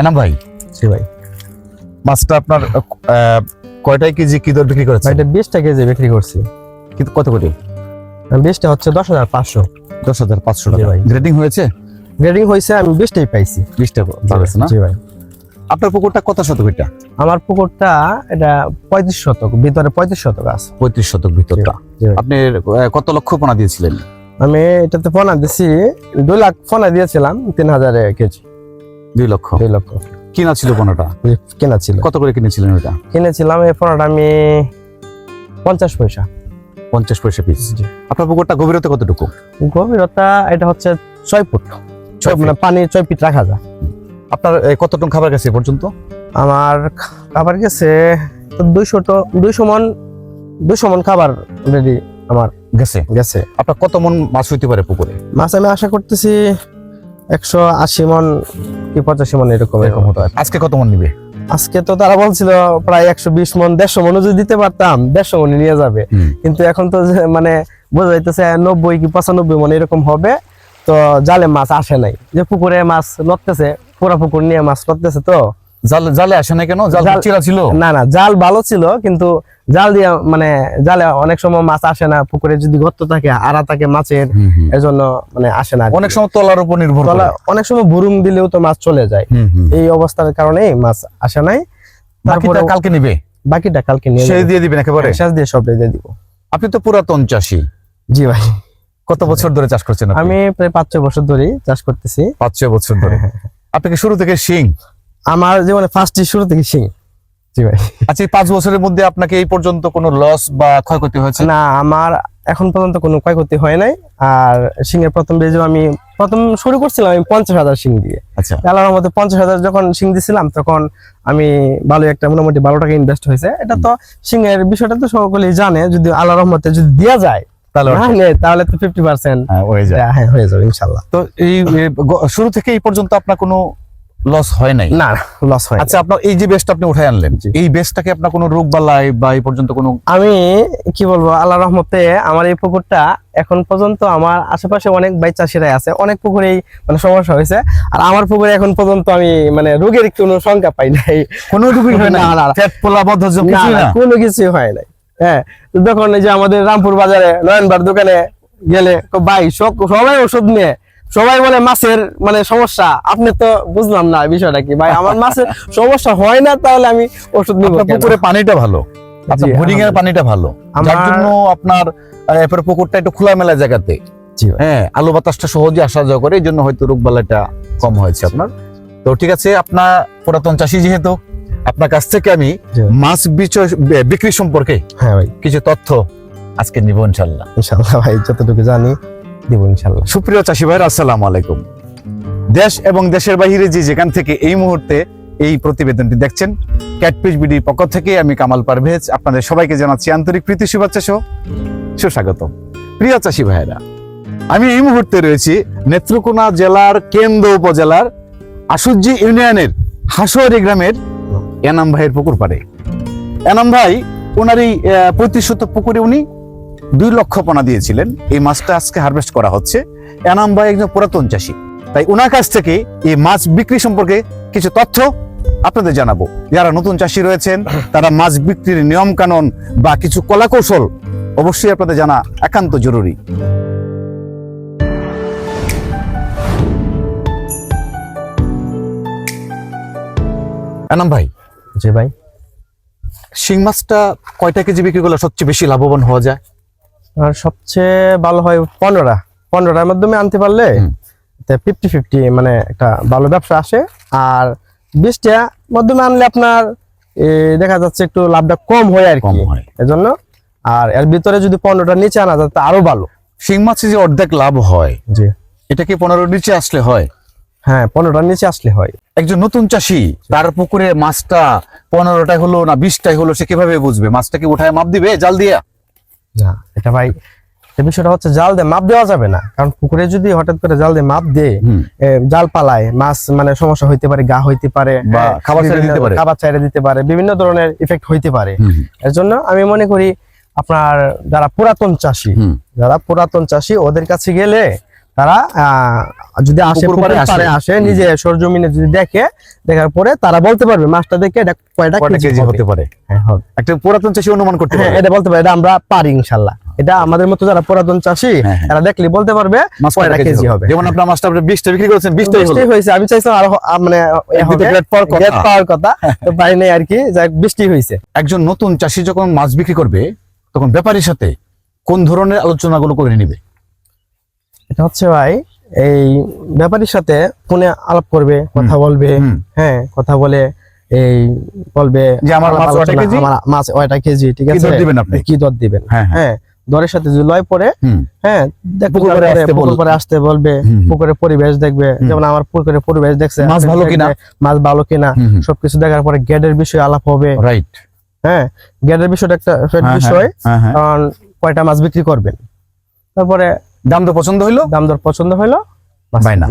এনাম ভাই? জি ভাই। মাছটা আপনার কয়টায় কেজি কি দর বিক্রি করেছে এটা বিশটা কেজি বিক্রি করছি। কিন্তু কত বিশটা হচ্ছে দশ হাজার পাঁচশো। দশ হাজার পাঁচশো টাকা। গ্রেডিং হয়েছে? গ্রেডিং হয়েছে আমি বিশটাই পাইছি। বিশ টাকা পাবেছে না? জি ভাই। আপনার পুকুরটা কত শতক এটা? আমার পুকুরটা এটা পঁয়ত্রিশ শতক ভিতরে পঁয়ত্রিশ শতক আছে। পঁয়ত্রিশ শতক ভিতরটা। আপনি কত লক্ষ পোনা দিয়েছিলেন? আমি এটাতে ফোনা দিছি দুই লাখ ফোনা দিয়েছিলাম তিন হাজারে কেজি। দুই লক্ষ। দুই লক্ষ। কিনা ছিল পোনাটা কেনা ছিল। কত করে কিনেছিলেন ওটা কিনেছিলাম এই ফোনাটা আমি পঞ্চাশ পয়সা। পঞ্চাশ পয়সা পিস আপনার পুকুরটা গভীরতা কতটুকু? গভীরতা এটা হচ্ছে ছয় ফুট। ছয় মানে পানি ছয় ফিট রাখা যায়। আপনার কত টন খাবার গেছে পর্যন্ত? আমার খাবার গেছে দুইশো তো দুইশো মন দুইশো মন খাবার অলরেডি আমার। গেছে? গেছে। আপনার কত মন মাছ হইতে পারে পুকুরে? মাছ আমি আশা করতেছি একশো আশি মন কি পঁচাশি মন এরকম এরকম হতো আজকে কত মন নিবে? আজকে তো তারা বলছিল প্রায় একশো বিশ মন দেড়শো মন যদি দিতে পারতাম দেড়শো মনে নিয়ে যাবে। কিন্তু এখন তো মানে বোঝা যাইতেছে নব্বই কি পঁচানব্বই মন এরকম হবে তো জালে মাছ আসে নাই। যে পুকুরে মাছ লড়তেছে পুরা পুকুর নিয়ে মাছ লড়তেছে তো জাল জালে আসে না কেন? জাল চিরা ছিল। না না জাল ভালো ছিল কিন্তু জাল দিয়ে মানে জালে অনেক সময় মাছ আসে না পুকুরে যদি গর্ত থাকে আড়া থাকে মাছের হুম। এজন্য মানে আসে না অনেক সময় তলার উপর নির্ভর করে। অনেক সময় বুরুম দিলেও তো মাছ চলে যায়। এই অবস্থার কারণে মাছ আসে নাই। বাকিটা তারপরে কালকে নিবে? বাকিটা কালকে নিয়ে সে দিয়ে দিবেন একেবারে? শেষ দিয়ে সব দিয়ে দিব। আপনি তো পুরাতন চাষি। জি ভাই। কত বছর ধরে চাষ করছেন আমি প্রায় পাঁচ ছয় বছর ধরে চাষ করতেছি। পাঁচ ছয় বছর ধরে। আপনি কি শুরু থেকে শিং? আমার জীবনে ফার্স্ট শুরু থেকে শিং জি ভাই। আচ্ছা এই পাঁচ বছরের মধ্যে আপনাকে এই পর্যন্ত কোনো লস বা ক্ষয়ক্ষতি হয়েছে? না আমার এখন পর্যন্ত কোনো ক্ষয়ক্ষতি হয় নাই। আর সিংহের প্রথম বেজেও আমি প্রথম শুরু করছিলাম আমি পঞ্চাশ হাজার সিং দিয়ে। আচ্ছা। আল্লাহর পঞ্চাশ হাজার যখন সিং দিছিলাম তখন আমি ভালো একটা মোটামুটি ভালো টাকা ইনভেস্ট হয়েছে। এটা তো সিংহের বিষয়টা তো সকলেই জানে। যদি আল্লাহ রহমতে যদি দেওয়া যায় তাহলে তো ফিফটি পার্সেন্ট হ্যাঁ, হয়ে যায়। হ্যাঁ হয়ে যাবে ইনশাল্লাহ। তো এই শুরু থেকে এই পর্যন্ত আপনার কোনো লস হয় নাই? না লস হয় আচ্ছা আপনার এই যে বেসটা আপনি উঠাই আনলেন এই বেসটাকে আপনার কোনো রোগ বালাই বা এই পর্যন্ত কোনো আমি কি বলব আল্লাহ রহমতে আমার এই পুকুরটা এখন পর্যন্ত আমার আশেপাশে অনেক বাই চাষিরাই আছে অনেক পুকুরেই মানে সমস্যা হয়েছে। আর আমার পুকুরে এখন পর্যন্ত আমি মানে রোগের কোনো সংখ্যা পাই নাই। কোনো রোগই হয় না। ফ্যাট পোলা বদ্ধ কোনো কিছু হয় নাই। হ্যাঁ তো তখন এই যে আমাদের রামপুর বাজারে নয়নবার দোকানে গেলে তো ভাই সব- সবাই ওষুধ নিয়ে সবাই বলে মাছের মানে সমস্যা। আপনি তো বুঝলাম না বিষয়টা কি। ভাই আমার মাছের সমস্যা হয় না তাহলে আমি ওষুধ নিব পুকুরে পানিটা ভালো? আপনার বোরিং এর পানিটা ভালো? যার জন্য আপনার এরপরে পুকুরটা একটু খোলামেলা জায়গাতে। জি হ্যাঁ আলো বাতাসটা সহজে আসা যাওয়া করে এই জন্য হয়তো রোগ বালাইটা কম হয়েছে আপনার। তো ঠিক আছে আপনার পুরাতন চাষি যেহেতু আপনার কাছ থেকে আমি মাছ বিক্রি সম্পর্কে হ্যাঁ ভাই। কিছু তথ্য আজকে নিব ইনশাল্লাহ। ইনশাল্লাহ ভাই যতটুকু জানি। দিব ইনশাল্লাহ সুপ্রিয় চাষি ভাইরা আসসালামু আলাইকুম। দেশ এবং দেশের বাইরে যে যেখান থেকে এই মুহূর্তে এই প্রতিবেদনটি দেখছেন ক্যাটপিচ বিডির পক্ষ থেকে আমি কামাল পারভেজ, আপনাদের সবাইকে জানাচ্ছি আন্তরিক প্রীতি, শুভেচ্ছা সহ সুস্বাগত প্রিয় চাষি ভাইরা আমি এই মুহূর্তে রয়েছি নেত্রকোনা জেলার কেন্দ্র উপজেলার আশুজি ইউনিয়নের হাসুয়ারি গ্রামের এনাম ভাইয়ের পুকুর পাড়ে। এনাম ভাই, ওনার এই পঁয়ত্রিশ শতক পুকুরে উনি দুই লক্ষ পোনা দিয়েছিলেন। এই মাছটা আজকে হারভেস্ট করা হচ্ছে। এনাম ভাই একজন পুরাতন চাষী। তাই ওনার কাছ থেকে এই মাছ বিক্রি সম্পর্কে কিছু তথ্য আপনাদের জানাব। যারা নতুন চাষী রয়েছেন তারা মাছ বিক্রির নিয়ম কানুন বা কিছু কলা কৌশল অবশ্যই আপনাদের জানা একান্ত জরুরি। এনাম ভাই। জি ভাই। শিং মাছটা কয়টা কেজি বিক্রি করলে সবচেয়ে বেশি লাভবান হওয়া যায়? আর সবচেয়ে ভালো হয় পনেরোটা। পনেরোটার মাধ্যমে আনতে পারলে ফিফটি ফিফটি মানে একটা ভালো ব্যবসা আসে। আর বিশটা মাধ্যমে আনলে আপনার দেখা যাচ্ছে একটু লাভটা কম হয় আর কম কি এজন্য আর এর ভিতরে যদি পনেরোটা নিচে আনা যায় তা আরও ভালো। শিং মাছে যে অর্ধেক লাভ হয় জি। এটা কি পনেরো নিচে আসলে হয়? হ্যাঁ পনেরোটার নিচে আসলে হয়। একজন নতুন চাষি তার পুকুরে মাছটা পনেরোটাই হলো না বিশটাই হলো সে কীভাবে বুঝবে? মাছটা কি উঠায় মাপ দিবে? জাল দিয়া? না এটা ভাই বিষয়টা হচ্ছে জাল দিয়ে মাপ দেওয়া যাবে না। কারণ পুকুরে যদি হঠাৎ করে জাল দিয়ে মাপ দিয়ে জাল পালায় মাছ মানে সমস্যা হইতে পারে গা হইতে পারে বা খাবার ছেড়ে দিতে পারে। খাবার চাইরে দিতে পারে বিভিন্ন ধরনের ইফেক্ট হইতে পারে। এর জন্য আমি মনে করি আপনার যারা পুরাতন চাষি যারা পুরাতন চাষি ওদের কাছে গেলে তারা যদি আসে পুকুর আসে। আসে নিজে সরজমিনে যদি দেখে দেখার পরে তারা বলতে পারবে মাছটা দেখে এটা কয়টা কেজি হতে পারে? হ্যাঁ। একটা পুরাতন চাষি অনুমান করতে হ্যাঁ পারে। এটা বলতে পারে এটা আমরা পারি ইনশাল্লাহ। এটা আমাদের মতো যারা পুরাতন চাষি হ্যাঁ, হ্যাঁ। দেখলে বলতে পারবে মাছ কয়টা কেজি হবে? যেমন আপনার মাছটা আপনি বিশটা বিক্রি করেছেন বিশটাই হলো। বৃষ্টি হয়েছে আমি চাইছিলাম আরও মানে হবে, পাওয়ার কথা। grade পাওয়ার কথা তো পাই নাই আর কি যাই হোক, বৃষ্টি হয়েছে। একজন নতুন চাষি যখন মাছ বিক্রি করবে তখন ব্যাপারীর সাথে কোন ধরনের আলোচনাগুলো করে নিবে? এটা হচ্ছে ভাই এই ব্যাপারীর সাথে ফোনে আলাপ করবে কথা বলবে হ্যাঁ কথা বলে এই বলবে যে আমার মাছ কয়টা কেজি? আমার মাছ ওয়টা কেজি ঠিক আছে কি দর দিবেন আপনি? কি দর দিবেন হ্যাঁ, হ্যাঁ। হ্যাঁ দরের সাথে যদি লয় পরে হ্যাঁ পুকুর আসতে পুকুর বল- পাড়ে আসতে বলবে। পুকুরের পরিবেশ দেখবে যেমন আমার পুকুরের পরিবেশ দেখছে মাছ ভালো কিনা? মাছ ভালো কিনা। সবকিছু দেখার পরে গেটের বিষয়ে আলাপ হবে রাইট হ্যাঁ গেটের বিষয়টা একটা বিষয় হ্যাঁ হ্যাঁ কারণ কয়টা মাছ বিক্রি করবেন তারপরে দাম তো পছন্দ হইল? দাম দর পছন্দ হইল? বায়না।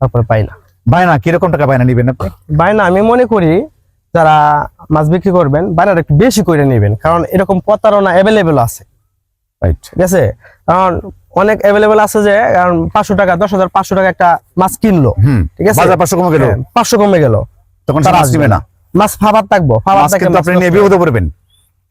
তারপরে পাই না বায়না। কীরকম টাকা বায়না নিবেন আপনি? বায়না আমি মনে করি যারা মাছ বিক্রি করবেন বায়নাটা একটু বেশি করে নেবেন কারণ এরকম প্রতারণা অ্যাভেলেবেল আছে। রাইট ঠিক আছে? কারণ অনেক অ্যাভেলেবেল আছে যে কারণ পাঁচশো টাকা দশ হাজার পাঁচশো টাকা একটা মাছ কিনলো। ঠিক আছে? বাজার পাঁচশো কমে গেল। হ্যাঁ, পাঁচশো কমে গেল। তখন তারা আসবে না। মাছ ফাবার থাকব ফাবার কিন্তু আপনি নিয়ে। বিপদে পড়বেন।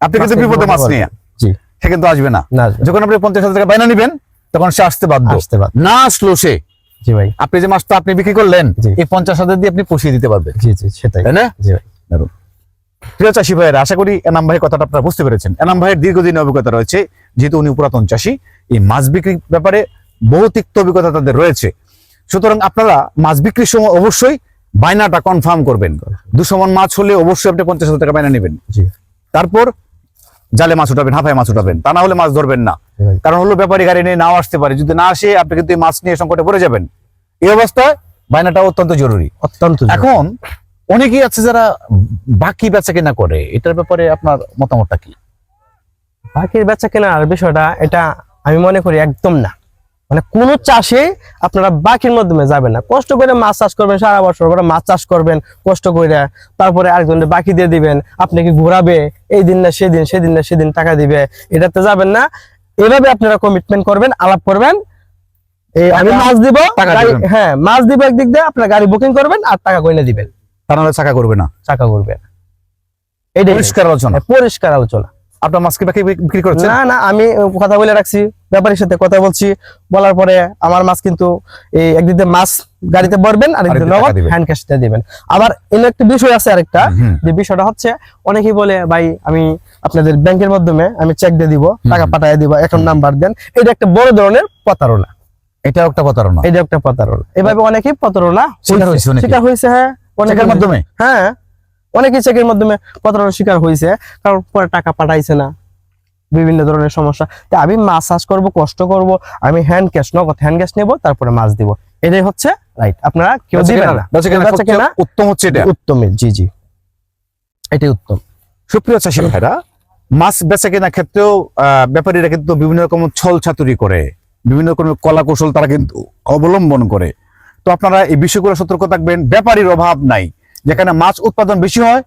আপনি কিন্তু বিপদে মাছ। নিয়ে। জি। সে কিন্তু আসবে না। যখন আপনি পঞ্চাশ হাজার টাকা বায়না নিবেন তখন সে আসতে বাধ্য। আসতে পারবে না আসলো সে। জি ভাই। আপনি যে মাছটা আপনি বিক্রি করলেন এই পঞ্চাশ হাজার দিয়ে আপনি পুষিয়ে দিতে পারবেন। জি জি সেটাই। তাই না? জি ভাই। প্রিয় চাষী ভাইয়ের আশা করি এনাম ভাইয়ের কথাটা আপনারা বুঝতে পেরেছেন। এনাম ভাইয়ের দীর্ঘদিন অভিজ্ঞতা রয়েছে যেহেতু উনি পুরাতন চাষী এই মাছ বিক্রির ব্যাপারে বহু তিক্ত অভিজ্ঞতা তাদের রয়েছে। সুতরাং আপনারা মাছ বিক্রির সময় অবশ্যই বায়নাটা কনফার্ম করবেন। দুশো মন মাছ হলে অবশ্যই আপনি পঞ্চাশ হাজার টাকা বায়না নেবেন। জি। তারপর জালে মাছ উঠাবেন হাফায় মাছ উঠাবেন তা না হলে মাছ ধরবেন না। কারণ হলো ব্যাপারী গাড়ি নিয়ে নাও আসতে পারে। যদি না আসে আপনি কিন্তু মাছ নিয়ে সংকটে পড়ে যাবেন। এই অবস্থায় বায়নাটা অত্যন্ত জরুরি। অত্যন্ত এখন অনেকেই আছে যারা বাকি বেচা কেনা করে। এটার ব্যাপারে আপনার মতামতটা কি? বাকির বেচা কেনার বিষয়টা এটা আমি মনে করি একদম না। মানে কোন চাষে আপনারা বাকির মাধ্যমে যাবেন না। কষ্ট করে মাছ চাষ করবেন সারা বছর পরে মাছ চাষ করবেন কষ্ট করে তারপরে আরেকজনের বাকি দিয়ে দিবেন আপনাকে ঘোরাবে এই দিন না সেদিন সেদিন না সেদিন টাকা দিবে এটাতে যাবেন না। এভাবে আপনারা কমিটমেন্ট করবেন আলাপ করবেন। এই আমি মাছ দিব হ্যাঁ মাছ দিব একদিক দিয়ে আপনার গাড়ি বুকিং করবেন আর টাকা কইনে দিবেন। তা নাহলে চাকা করবে না। চাকা করবে এটা পরিষ্কার আলোচনা। হ্যাঁ, পরিষ্কার আলোচনা। আপনার মাছকে বাকি বিক্রি করছেন? না না আমি কথা বলে রাখছি ব্যাপারীর সাথে কথা বলছি। বলার পরে আমার মাছ কিন্তু এই একদিন মাছ গাড়িতে ভরবেন আর একদিন নগদ। হ্যান্ড ক্যাশটা দিবেন। আবার এর একটা বিষয় আছে আরেকটা। যে বিষয়টা হচ্ছে অনেকেই বলে ভাই আমি আপনাদের ব্যাংকের মাধ্যমে আমি চেক দিয়ে দিব টাকা পাঠিয়ে দিব অ্যাকাউন্ট নাম্বার দেন। এটা একটা বড় ধরনের প্রতারণা। এটাও একটা প্রতারণা। এটা একটা প্রতারণা। এভাবে অনেকেই প্রতারণা শিকার। হয়েছে হ্যাঁ অনেকের মাধ্যমে? হ্যাঁ। অনেকেই চেকের মাধ্যমে প্রতারণার শিকার হয়েছে কারণ পরে টাকা পাঠাইছে না। বিভিন্ন ধরনের সমস্যা। তা আমি মাছ চাষ করব কষ্ট করব আমি হ্যান্ড ক্যাশ নগদ হ্যান্ড ক্যাশ নেব তারপরে মাছ দিব। এটাই হচ্ছে রাইট আপনারা কেউ দিবেন না। উত্তম হচ্ছে এটা। উত্তম জি জি। এটাই উত্তম। সুপ্রিয় চাষী ভাইরা মাছ বেচা কেনা ক্ষেত্রেও আহ, ব্যাপারীরা কিন্তু বিভিন্ন রকম ছল ছাতুরি করে। বিভিন্ন রকম কলা কৌশল তারা কিন্তু অবলম্বন করে। তো আপনারা এই বিষয়গুলো সতর্ক থাকবেন ব্যাপারীর অভাব নাই। যেখানে মাছ উৎপাদন বেশি হয়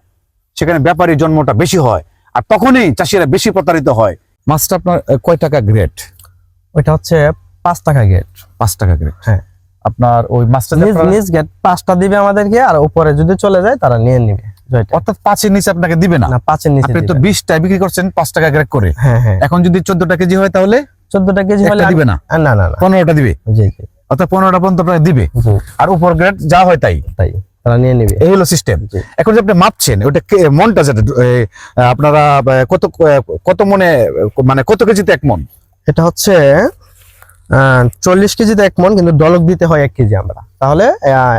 সেখানে ব্যাপারীর জন্মটা বেশি হয় আর তখনই চাষিরা বেশি প্রতারিত হয়। মাছটা আপনার কয় টাকা গ্রেড ওইটা হচ্ছে পাঁচ টাকা গেট পাঁচ টাকা গ্রেড হ্যাঁ। আপনার ওই মাছটা নিজ আপনারা- নিজ গেট পাঁচটা দিবে আমাদেরকে আর উপরে যদি চলে যায় তারা নিয়ে নিবে। অর্থাৎ পাঁচের নিচে আপনাকে দিবে না? না পাঁচের নিচে আপনি তো। বিশটা বিক্রি করছেন পাঁচ টাকা গ্রেড করে। হ্যাঁ হ্যাঁ। এখন যদি চোদ্দটা কেজি হয় তাহলে চোদ্দটা কেজি হলে দিবে না? না না না। পনেরোটা দিবে? জি জি। অর্থাৎ পনেরোটা পর্যন্ত আপনাকে দিবে। আর উপর গ্রেড যা হয় তাই। তাই। তারা নিয়ে নিবে। এই হলো সিস্টেম এখন যে আপনি মাপছেন ওটা মনটা যেটা আপনারা কত কত মনে মানে কত কেজিতে এক মন? এটা হচ্ছে চল্লিশ কেজিতে এক মন কিন্তু ডলক দিতে হয় এক কেজি আমরা। তাহলে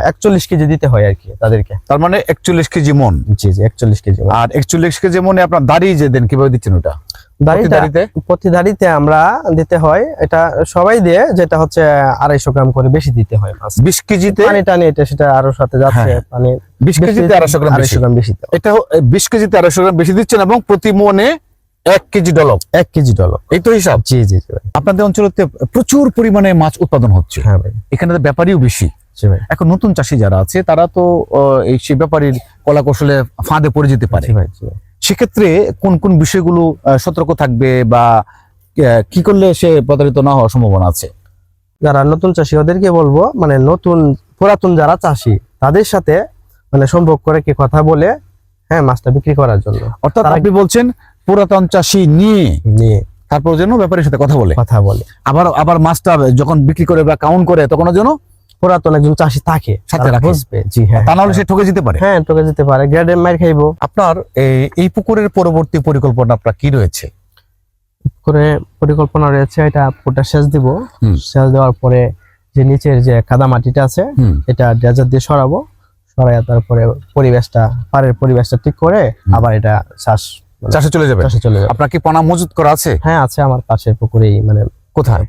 একচল্লিশ কেজি দিতে হয় আর কি তাদেরকে। তার মানে একচল্লিশ কেজি মন? জি জি একচল্লিশ কেজি আর একচল্লিশ কেজি মনে আপনার দাড়ি যে দেন কীভাবে দিচ্ছেন ওটা? প্রতি দাড়িতে আমরা দিতে হয়। এটা সবাই দিয়ে যেটা হচ্ছে আড়াইশো গ্রাম করে বেশি দিতে হয় বিশ কেজিতে? পানি টানি এটা সেটা আরও সাথে যাচ্ছে হ্যাঁ। পানি বিশ কেজিতে আড়াইশো গ্রাম আড়াইশো গ্রাম বেশি এটা বিশ কেজিতে আড়াইশো গ্রাম বেশি দিচ্ছেন এবং প্রতি মনে এক কেজি ডলক? এক কেজি ডলক। এই তো হিসাব। জি জি আপনাদের অঞ্চলতে প্রচুর পরিমাণে মাছ উৎপাদন হচ্ছে। হ্যাঁ এখানে তো ব্যাপারীও বেশি। এখন নতুন চাষি যারা আছে তারা তো আহ, এই সে ব্যাপারীর কলা কৌশলে ফাঁদে পড়ে যেতে পারে। সেক্ষেত্রে কোন কোন বিষয়গুলো সতর্ক থাকবে বা কি করলে সে প্রতারিত না হওয়ার সম্ভাবনা আছে? যারা নতুন চাষি ওদেরকে বলব মানে নতুন পুরাতন যারা চাষি তাদের সাথে মানে সম্ভব করে কি কথা বলে হ্যাঁ মাছটা বিক্রি করার জন্য। অর্থাৎ আপনি বলছেন পুরাতন চাষি নিয়ে। নিয়ে। তারপর যেন ব্যাপারীর সাথে কথা বলে। কথা বলে। আবার আবার মাছটা যখন বিক্রি করে বা কাউন্ট করে তখন যেন পুরাতন একজন চাষি থাকে সাথে বুঝবে। জি হ্যাঁ তা নাহলে সে ঠকে যেতে পারে। হ্যাঁ তোকে যেতে পারে। গ্রেডের মার খাইবো। আপনার এই- পুকুরের পরবর্তী পরিকল্পনা আপনার কি রয়েছে? করে পরিকল্পনা রয়েছে এটা পুকুরটা সেচ দিব। সেচ দেওয়ার পরে যে নিচের যে কাদা মাটিটা আছে এটা ড্রেজার দিয়ে সরাবো। সরাইয়া তারপরে পরিবেশটা পাড়ের পরিবেশটা ঠিক করে আবার এটা চাষ চাষে চলে যাবে? চাষে চলে যাবে। আপনার কি পোনা মজুত করা আছে? হ্যাঁ আছে আমার পাশের পুকুরেই মানে কোথায়?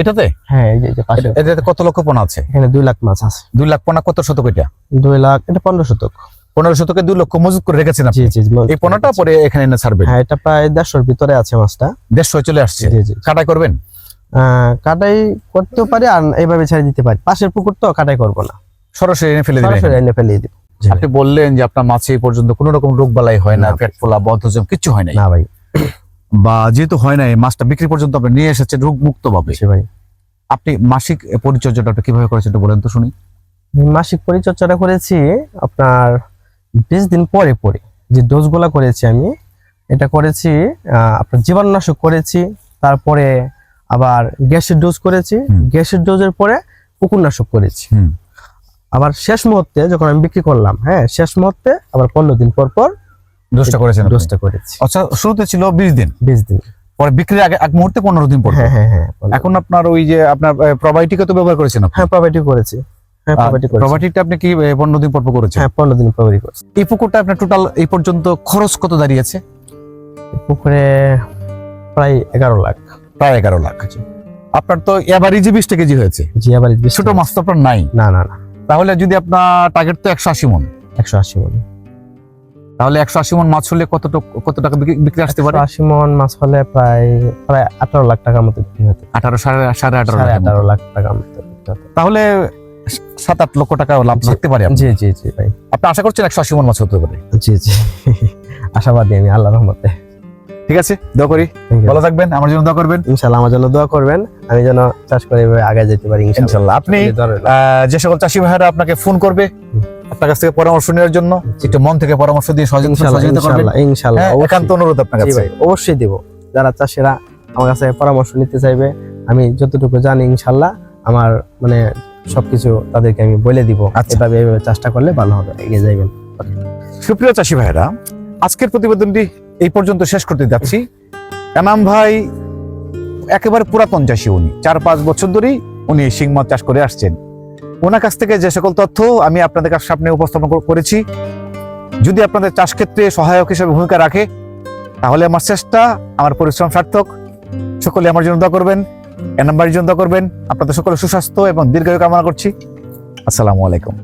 এটাতে? হ্যাঁ এই যে- পাশে। এটাতে কত লক্ষ পোনা আছে? এখানে দুই লাখ মাছ আছে। দুই লাখ পোনা কত শতক এটা? দুই লাখ এটা পনেরো শতক। পনেরো শতকে দুই লক্ষ মজুত করে রেখেছেন জি জি জি। এই পোনাটা পরে এখানে এনে ছাড়বেন? হ্যাঁ এটা প্রায় দেড়শোর ভিতরে আছে মাছটা। দেড়শো চলে আসছে? কাটাই করবেন? আহ, কাটাই করতেও পারি আর এইভাবে ছেড়ে দিতে পারি। পাশের পুকুর তো কাটাই করব না। সরাসরি এনে ফেলে দিবেন? সরাসরি এনে ফেলিয়ে দিব। আপনি বললেন যে আপনার মাছে পর্যন্ত কোনো রকম রোগ বালাই হয় না। পেট ফোলা বদ্ধজম কিছু হয় না ভাই। বা যেহেতু হয় নাই মাছটা বিক্রি পর্যন্ত আপনি নিয়ে এসেছেন রোগ মুক্ত ভাবে। ভাই। আপনি মাসিক পরিচর্যাটা কীভাবে করেছেন একটু বলেন তো শুনি। মাসিক পরিচর্যাটা করেছি আপনার বিশ দিন পরে পরে যে ডোজগুলা করেছি আমি এটা করেছি আপনার জীবাণুনাশক করেছি তারপরে আবার গ্যাসের ডোজ করেছি গ্যাসের ডোজের পরে পুকুরনাশক করেছি। আবার শেষ মুহূর্তে যখন আমি বিক্রি করলাম হ্যাঁ শেষ মুহূর্তে আবার পনেরো দিন পর পর দোষটা করেছেন। ডোজটা করেছি। আচ্ছা শুরুতে ছিল বিশ দিন। বিশ দিন। পরে বিক্রির আগে এক মুহূর্তে পনেরো দিন পর হ্যাঁ হ্যাঁ হ্যাঁ এখন আপনার ওই যে আপনার তো ব্যবহার করেছেন আপনি? হ্যাঁ করেছি। হ্যাঁ আপনি কি পনেরো দিন পর পর করেছেন? হ্যাঁ পনেরো দিন প্রপার্টি করেছি। এই পুকুরটা আপনার টোটাল এই পর্যন্ত খরচ কত দাঁড়িয়েছে পুকুরে প্রায় এগারো লাখ। প্রায় এগারো লাখ। আপনার তো এভারেজে বিশটা কেজি হয়েছে। জি ছোট মাছ তো আপনার নাই। না না না। তাহলে যদি আপনার টার্গেট তো একশো আশি মন। একশো আশি মন। তাহলে একশো আশি মন মাছ হলে কত কত টাকা বিক্রি- আসতে পারে? আশি মন মাছ হলে প্রায় প্রায় আঠারো লাখ টাকার মতো বিক্রি হতো আঠারো সাড়ে সাড়ে আঠারো। আঠারো লাখ টাকার মতো তাহলে সাত আট লক্ষ টাকা লাভ। থাকতে পারে। জি জি জি ভাই। আপনি আশা করছেন একশো আশি মন মাছ হতে পারে? জি জি। আশাবাদী আমি আল্লাহ রহমতে। ঠিক আছে দোয়া করি। ভালো থাকবেন আমার জন্য দোয়া করবেন। ইনশাল্লাহ আমার জন্য দোয়া করবেন। আমি যেন চাষ করে আগে যেতে পারি ইনশাল্লাহ আপনি যে সকল চাষি ভাইরা আপনাকে ফোন করবে আপনার কাছ থেকে পরামর্শ নেওয়ার জন্য একটু মন থেকে পরামর্শ দিয়ে সহযোগিতা করবেন। হ্যাঁ। একান্ত অনুরোধ আপনার কাছে। অবশ্যই দিব। যারা চাষিরা আমার কাছে পরামর্শ নিতে চাইবে আমি যতটুকু জানি ইনশাল্লাহ আমার মানে সবকিছু তাদেরকে আমি বলে দিব। আচ্ছা। এভাবে এভাবে চাষটা করলে ভালো হবে এগিয়ে যাইবেন। সুপ্রিয় চাষি ভাইরা আজকের প্রতিবেদনটি এই পর্যন্ত শেষ করতে যাচ্ছি। এনাম ভাই একেবারে পুরাতন চাষি উনি। চার পাঁচ বছর ধরেই উনি শিং মাছ চাষ করে আসছেন। ওনার কাছ থেকে যে সকল তথ্য আমি আপনাদের কাছে সামনে উপস্থাপন করেছি। যদি আপনাদের চাষ ক্ষেত্রে সহায়ক হিসেবে ভূমিকা রাখে, তাহলে আমার চেষ্টা, আমার পরিশ্রম সার্থক। সকলে আমার জন্য দোয়া করবেন নাম্বারের জন্য দোয়া করবেন। আপনাদের সকলে সুস্বাস্থ্য এবং দীর্ঘায়ু কামনা করছি। আসসালামু আলাইকুম।